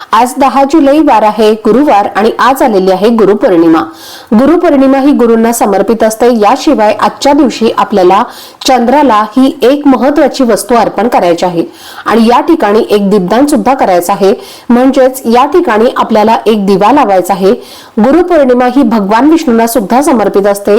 आज दहा जुलै वार आहे गुरुवार आणि आज आलेली आहे गुरुपौर्णिमा. गुरुपौर्णिमा ही गुरुंना समर्पित असते. याशिवाय आजच्या दिवशी आपल्याला चंद्राला ही एक महत्वाची वस्तू अर्पण करायची आहे. आणि या ठिकाणी एक दीपदान सुद्धा करायचं आहे. म्हणजेच या ठिकाणी आपल्याला एक दिवा लावायचा आहे. गुरुपौर्णिमा ही भगवान विष्णूंना सुद्धा समर्पित असते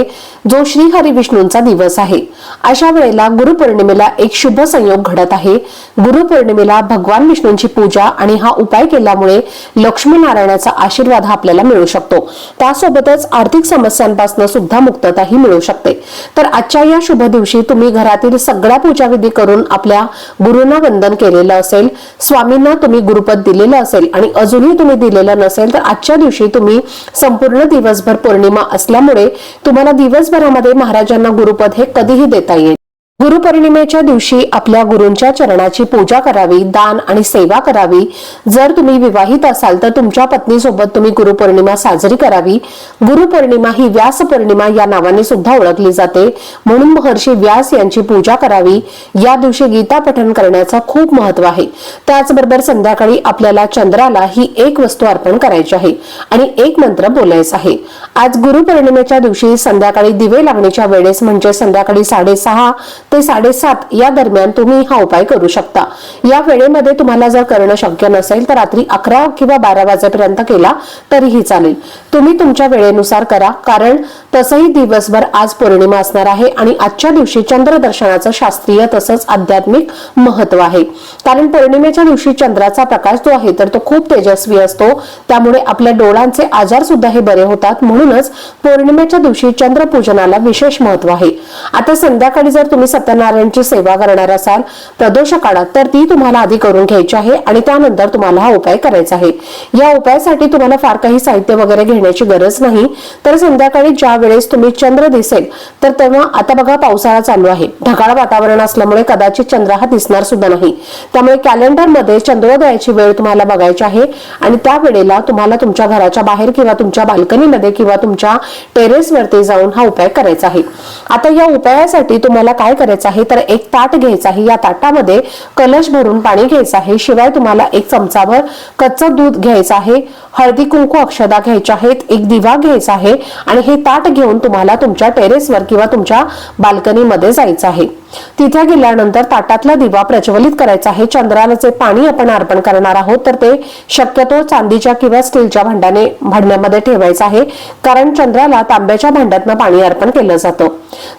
जो श्रीहरी विष्णूंचा दिवस आहे. अशा वेळेला गुरुपौर्णिमेला एक शुभ संयोग घडत आहे. गुरुपौर्णिमेला भगवान विष्णूंची पूजा आणि हा उपाय केल्यामुळे लक्ष्मीनारायणाचा आशीर्वाद हा आपल्याला मिळू शकतो. त्यासोबतच आर्थिक समस्यांपासून सुद्धा मुक्तताही मिळू शकते. तर आजच्या या शुभ दिवशी तुम्ही घरातील सगळ्या पूजाविधी करून आपल्या गुरुंना वंदन केलेलं असेल स्वामींना तुम्ही गुरुपद दिलेलं असेल आणि अजूनही तुम्ही दिलेलं नसेल तर आजच्या दिवशी तुम्ही संपूर्ण दिवसभर पौर्णिमा असल्यामुळे तुम्हाला दिवसभरामध्ये महाराजांना गुरुपद हे कधीही देता येईल गुरुपौर्णिमेच्या दिवशी आपल्या गुरूंच्या चरणाची पूजा करावी दान आणि सेवा करावी. जर तुम्ही विवाहित असाल तर तुमच्या पत्नीसोबत तुम्ही गुरुपौर्णिमा साजरी करावी. गुरुपौर्णिमा ही व्यास पौर्णिमा या नावाने सुद्धा ओळखली जाते. म्हणून महर्षी व्यास यांची पूजा करावी. या दिवशी गीता पठण करण्याचं खूप महत्त्व आहे. त्याचबरोबर संध्याकाळी आपल्याला चंद्राला ही एक वस्तू अर्पण करायची आहे आणि एक मंत्र बोलायचा आहे. आज गुरुपौर्णिमेच्या दिवशी संध्याकाळी दिवे लागण्याच्या वेळेस म्हणजे संध्याकाळी साडेसहा ते साडेसात या दरम्यान तुम्ही हा उपाय करू शकता. या वेळेमध्ये तुम्हाला जर करणं शक्य नसेल तर रात्री अकरा किंवा बारा वाजेपर्यंत केला तरीही चालेल. तुम्ही तुमच्या वेळेनुसार करा कारण तसंही दिवसभर आज पौर्णिमा असणार आहे आणि आजच्या दिवशी चंद्र दर्शनाचं शास्त्रीय तसंच आध्यात्मिक महत्त्व आहे. कारण पौर्णिमेच्या दिवशी चंद्राचा प्रकाश जो आहे तर तो खूप तेजस्वी असतो. त्यामुळे आपल्या डोळ्यांचे आजार सुद्धा हे बरे होतात. म्हणूनच पौर्णिमेच्या दिवशी चंद्रपूजनाला विशेष महत्त्व आहे. आता संध्याकाळी जर तुम्ही सत्यनारायणची सेवा करणार असाल प्रदोष काळात तर ती तुम्हाला आधी करून घ्यायची आहे आणि त्यानंतर तुम्हाला हा उपाय करायचा आहे. या उपायासाठी तुम्हाला फार काही साहित्य वगैरे घेण्याची गरज नाही. तर संध्याकाळी ज्या वेळेस तुम्ही चंद्र दिसेल तर तेव्हा आता बघा पावसाळा चालू आहे. ढगाळ वातावरण असल्यामुळे कदाचित चंद्र हा दिसणार सुद्धा नाही. त्यामुळे कॅलेंडरमध्ये चंद्रोदयाची वेळ तुम्हाला बघायची आहे आणि त्या वेळेला तुम्हाला तुमच्या घराच्या बाहेर किंवा तुमच्या बाल्कनीमध्ये किंवा तुमच्या टेरेसवरती जाऊन हा उपाय करायचा आहे. आता या उपायासाठी तुम्हाला काय करायचं आहे तर एक ताट घ्यायचं आहे. या ताटामध्ये कलश भरून पाणी घ्यायचं आहे. शिवाय तुम्हाला एक चमचाभर कच्चं दूध घ्यायचं आहे. हळदी कुंकू अक्षदा घ्यायच्या आहेत. एक दिवा घ्यायचा आहे. आणि हे ताट घेऊन तुम्हाला तुमच्या टेरेसवर किंवा तुमच्या बाल्कनीमध्ये जायचं आहे. तिथे गेल्यानंतर ताटातला दिवा प्रज्वलित करायचा आहे. चंद्राला जे पाणी आपण अर्पण करणार आहोत तर ते शक्यतो चांदीच्या किंवा स्टीलच्या भांड्याने भांड्यामध्ये ठेवायचं आहे. कारण चंद्राला तांब्याच्या भांड्यातनं पाणी अर्पण केलं जातं.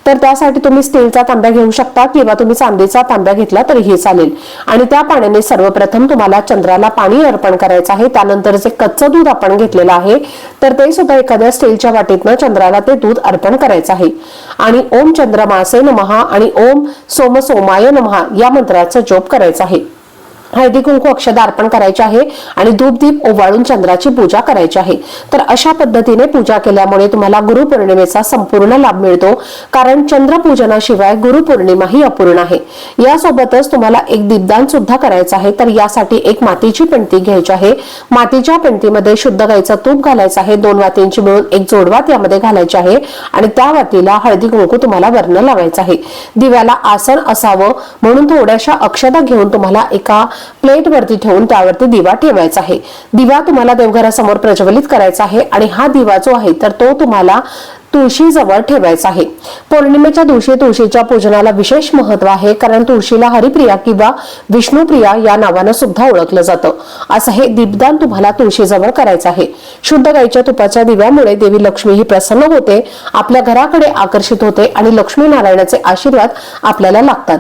तर त्यासाठी तुम्ही स्टीलचा तांब्या घेऊ शकता किंवा तुम्ही चांदीचा तांब्या घेतला तरीही चालेल. आणि त्या पाण्याने सर्वप्रथम तुम्हाला चंद्राला पाणी अर्पण करायचं आहे. त्यानंतर जे कच्चं दूध आपण घेतलेलं आहे तर ते सुद्धा एखाद्या स्टीलच्या वाटीतनं चंद्राला ते दूध अर्पण करायचं आहे. आणि ओम चंद्रमासे नमहा आणि ओम सोम सोमाय नमहा या मंत्राचा जप करायचा आहे. हळदी कुंकू अक्षदा अर्पण करायचे आहे आणि धूपदीप ओवाळून चंद्राची पूजा करायची आहे. तर अशा पद्धतीने पूजा केल्यामुळे तुम्हाला गुरुपौर्णिमेचा संपूर्ण लाभ मिळतो कारण चंद्रपूजनाशिवाय गुरुपौर्णिमा ही अपूर्ण आहे. यासोबतच तुम्हाला एक दीपदान सुद्धा करायचं आहे तर यासाठी एक मातीची पणती घ्यायची आहे. मातीच्या पणतीमध्ये शुद्ध गायचं तूप घालायचं आहे दोन वातींची मिळून एक जोडवात यामध्ये घालायची आहे आणि त्या वातीला हळदी कुंकू तुम्हाला वर्ण लावायचं आहे. दिव्याला आसन असावं म्हणून थोड्याशा अक्षता घेऊन तुम्हाला एका प्लेट वरती ठेवून त्यावरती दिवा ठेवायचा आहे. दिवा तुम्हाला देवघरासमोर प्रज्वलित करायचा आहे आणि हा दिवा जो आहे तर तो तुम्हाला तुळशी जवळ ठेवायचा आहे. पौर्णिमेच्या दिवशी तुळशीच्या पूजनाला विशेष महत्त्व आहे कारण तुळशीला हरिप्रिया किंवा विष्णुप्रिया या नावानं सुद्धा ओळखलं जातं. असं हे दीपदान तुम्हाला तुळशीजवळ करायचं आहे. शुद्ध गाईच्या तुपाच्या दिव्यामुळे देवी लक्ष्मी ही प्रसन्न होते आपल्या घराकडे आकर्षित होते आणि लक्ष्मी नारायणाचे आशीर्वाद आपल्याला लागतात.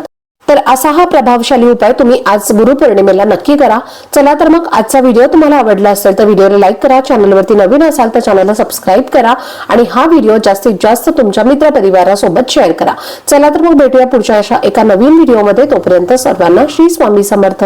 तर असा हा प्रभावशाली उपाय तुम्ही आज गुरुपौर्णिमेला नक्की करा. चला तर मग आजचा व्हिडिओ तुम्हाला आवडला असेल तर व्हिडिओला लाईक करा चॅनलवरती नवीन असाल तर चॅनलला सबस्क्राईब करा आणि हा व्हिडिओ जास्तीत जास्त तुमच्या मित्र परिवारासोबत शेअर करा. चला तर मग भेटूया पुढच्या अशा एका नवीन व्हिडिओमध्ये. तोपर्यंत सर्वांना श्री स्वामी समर्थ.